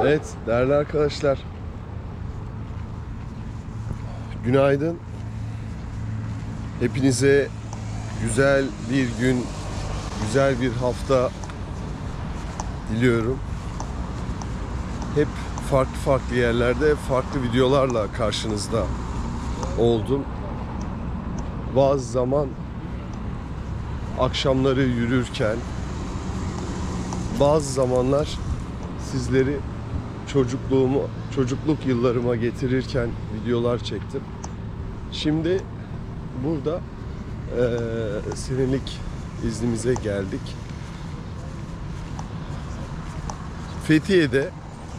Evet değerli arkadaşlar. Günaydın. Hepinize güzel bir gün, güzel bir hafta diliyorum. Hep farklı farklı yerlerde farklı videolarla karşınızda oldum. Bazı zaman akşamları yürürken bazı zamanlar sizleri çocukluğumu, çocukluk yıllarıma getirirken videolar çektim. Şimdi burada eee senelik iznimize geldik. Fethiye'de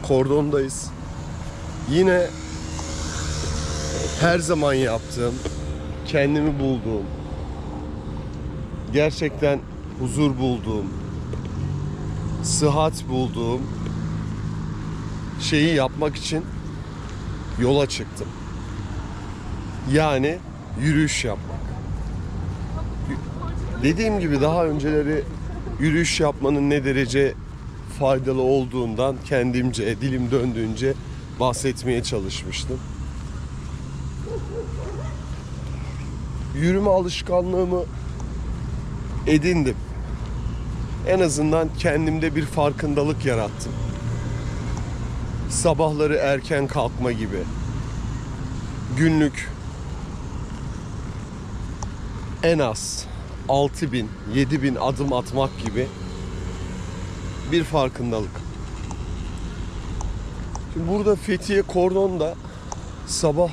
kordondayız. Yine her zaman yaptığım, kendimi bulduğum, gerçekten huzur bulduğum, sıhhat bulduğum şeyi yapmak için yola çıktım. Yani yürüyüş yapmak. Dediğim gibi daha önceleri yürüyüş yapmanın ne derece faydalı olduğundan kendimce, dilim döndüğünce bahsetmeye çalışmıştım. Yürüme alışkanlığımı edindim. En azından kendimde bir farkındalık yarattım. Sabahları erken kalkma gibi. Günlük en az 6000, 7000 adım atmak gibi bir farkındalık. Şimdi burada Fethiye Kordon'da sabah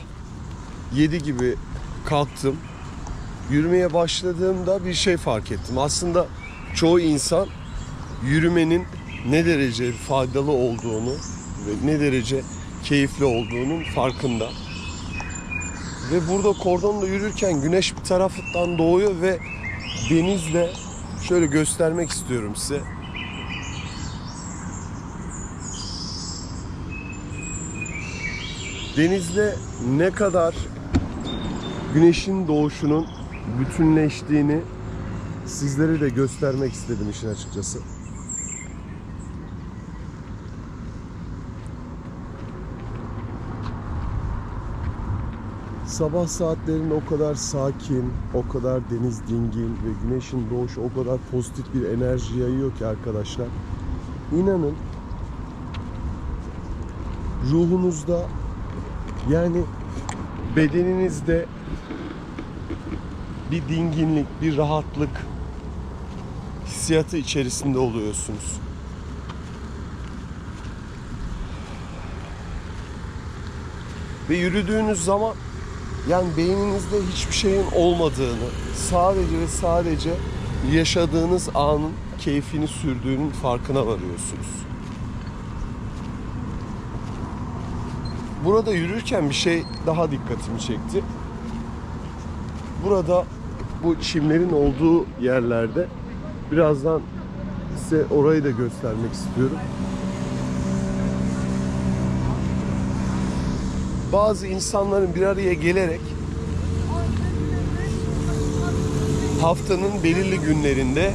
7 gibi kalktım. Yürümeye başladığımda bir şey fark ettim. Aslında çoğu insan yürümenin ne derece faydalı olduğunu ve ne derece keyifli olduğunun farkında. Ve burada kordonda yürürken güneş bir taraftan doğuyor ve denizle şöyle göstermek istiyorum size. Denizle ne kadar güneşin doğuşunun bütünleştiğini sizlere de göstermek istedim işin açıkçası. Sabah saatlerinde o kadar sakin, o kadar deniz dingin ve güneşin doğuşu o kadar pozitif bir enerji yayıyor ki arkadaşlar. İnanın ruhunuzda yani bedeninizde bir dinginlik, bir rahatlık hissiyatı içerisinde oluyorsunuz. Ve yürüdüğünüz zaman yani beyninizde hiçbir şeyin olmadığını, sadece ve sadece yaşadığınız anın keyfini sürdüğünün farkına varıyorsunuz. Burada yürürken bir şey daha dikkatimi çekti. Burada bu çimlerin olduğu yerlerde birazdan size orayı da göstermek istiyorum. Bazı insanların bir araya gelerek haftanın belirli günlerinde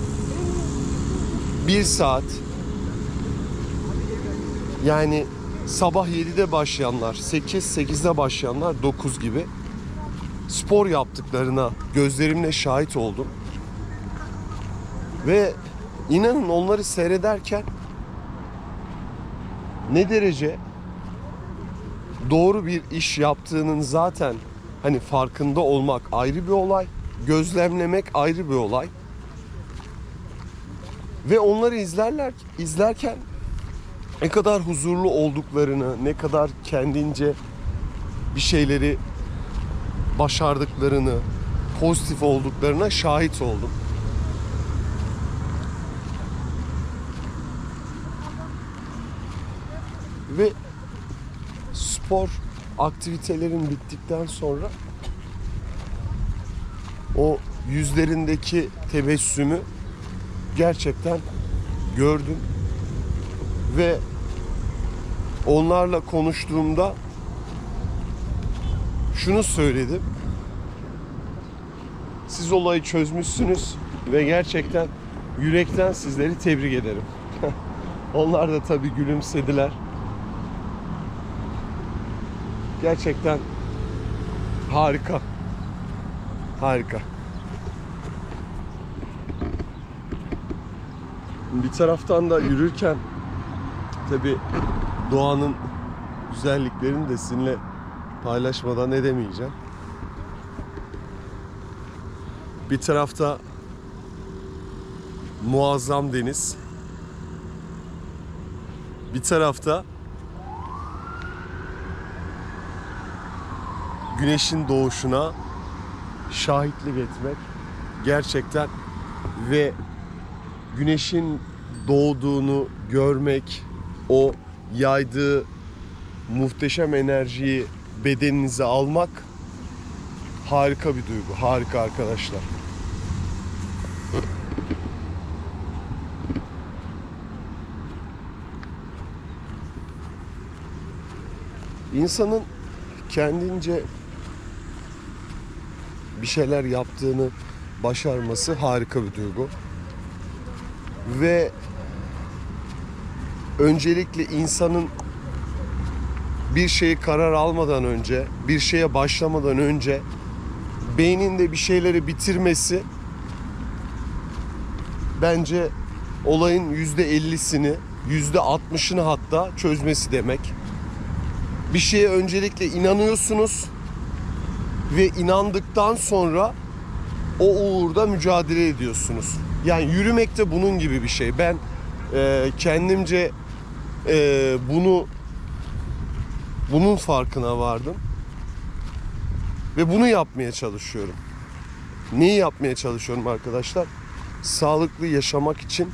bir saat yani sabah 7'de başlayanlar, 8 8'de başlayanlar 9 gibi spor yaptıklarına gözlerimle şahit oldum. Ve inanın onları seyrederken ne derece doğru bir iş yaptığının zaten hani farkında olmak ayrı bir olay, gözlemlemek ayrı bir olay. Ve onları izlerler izlerken ne kadar huzurlu olduklarını, ne kadar kendince bir şeyleri başardıklarını, pozitif olduklarına şahit oldum. Ve spor aktivitelerin bittikten sonra o yüzlerindeki tebessümü gerçekten gördüm ve onlarla konuştuğumda şunu söyledim. Siz olayı çözmüşsünüz ve gerçekten yürekten sizleri tebrik ederim. Onlar da tabii gülümsediler. Gerçekten harika. Harika. Bir taraftan da yürürken tabi doğanın güzelliklerini de sizinle paylaşmadan edemeyeceğim. Bir tarafta muazzam deniz. Bir tarafta güneşin doğuşuna şahitlik etmek gerçekten ve güneşin doğduğunu görmek, o yaydığı muhteşem enerjiyi bedeninize almak harika bir duygu. Harika arkadaşlar. İnsanın kendince bir şeyler yaptığını başarması harika bir duygu. Ve öncelikle insanın bir şeyi karar almadan önce, bir şeye başlamadan önce beyninde bir şeyleri bitirmesi bence olayın yüzde ellisini, yüzde altmışını hatta çözmesi demek. Bir şeye öncelikle inanıyorsunuz ve inandıktan sonra o uğurda mücadele ediyorsunuz. Yani yürümek de bunun gibi bir şey. Ben e, kendimce e, bunu bunun farkına vardım. Ve bunu yapmaya çalışıyorum. Neyi yapmaya çalışıyorum arkadaşlar? Sağlıklı yaşamak için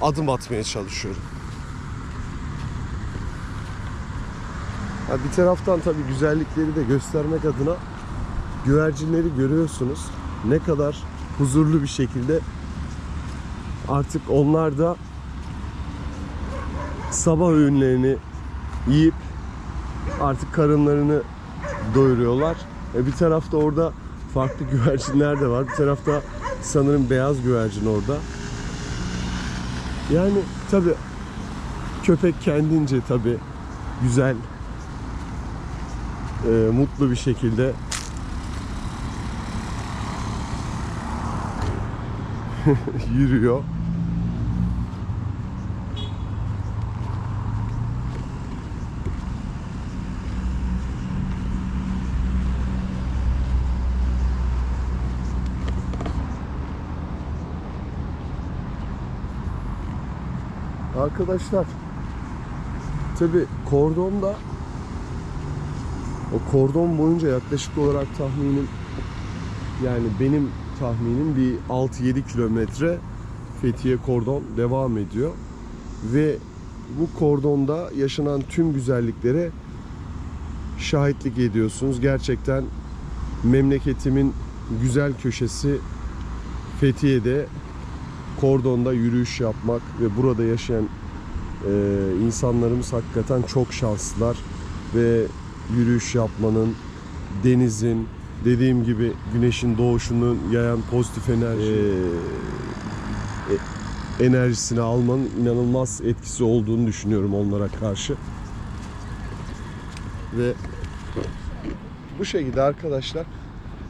adım atmaya çalışıyorum. Ha bir taraftan tabii güzellikleri de göstermek adına güvercinleri görüyorsunuz. Ne kadar huzurlu bir şekilde artık onlar da sabah öğünlerini yiyip artık karınlarını doyuruyorlar. E bir tarafta orada farklı güvercinler de var. Bir tarafta sanırım beyaz güvercin orada. Yani tabi köpek kendince tabi güzel e, mutlu bir şekilde yürüyor. Arkadaşlar tabi kordonda o kordon boyunca yaklaşık olarak tahminim yani benim tahminim bir 6-7 kilometre Fethiye kordon devam ediyor. Ve bu kordonda yaşanan tüm güzelliklere şahitlik ediyorsunuz. Gerçekten memleketimin güzel köşesi Fethiye'de kordonda yürüyüş yapmak ve burada yaşayan e, insanlarımız hakikaten çok şanslılar ve yürüyüş yapmanın, denizin, dediğim gibi güneşin doğuşunu yayan pozitif enerji e, e, enerjisini almanın inanılmaz etkisi olduğunu düşünüyorum onlara karşı. Ve bu şekilde arkadaşlar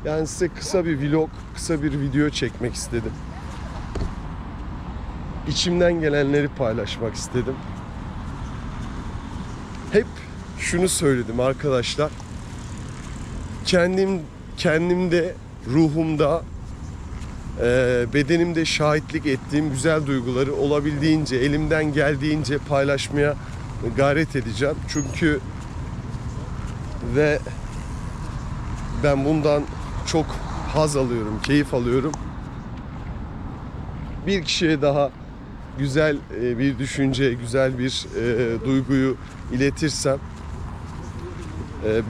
yani size kısa bir vlog, kısa bir video çekmek istedim. İçimden gelenleri paylaşmak istedim. Hep şunu söyledim arkadaşlar. Kendim kendimde, ruhumda, e, bedenimde şahitlik ettiğim güzel duyguları olabildiğince, elimden geldiğince paylaşmaya gayret edeceğim. Çünkü ve ben bundan çok haz alıyorum, keyif alıyorum. Bir kişiye daha güzel e, bir düşünce, güzel bir e, duyguyu iletirsem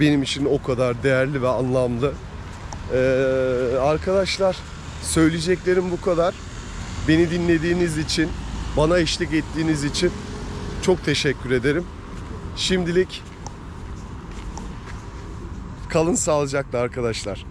benim için o kadar değerli ve anlamlı. E, arkadaşlar söyleyeceklerim bu kadar. Beni dinlediğiniz için, bana eşlik ettiğiniz için çok teşekkür ederim. Şimdilik kalın sağlıcakla arkadaşlar.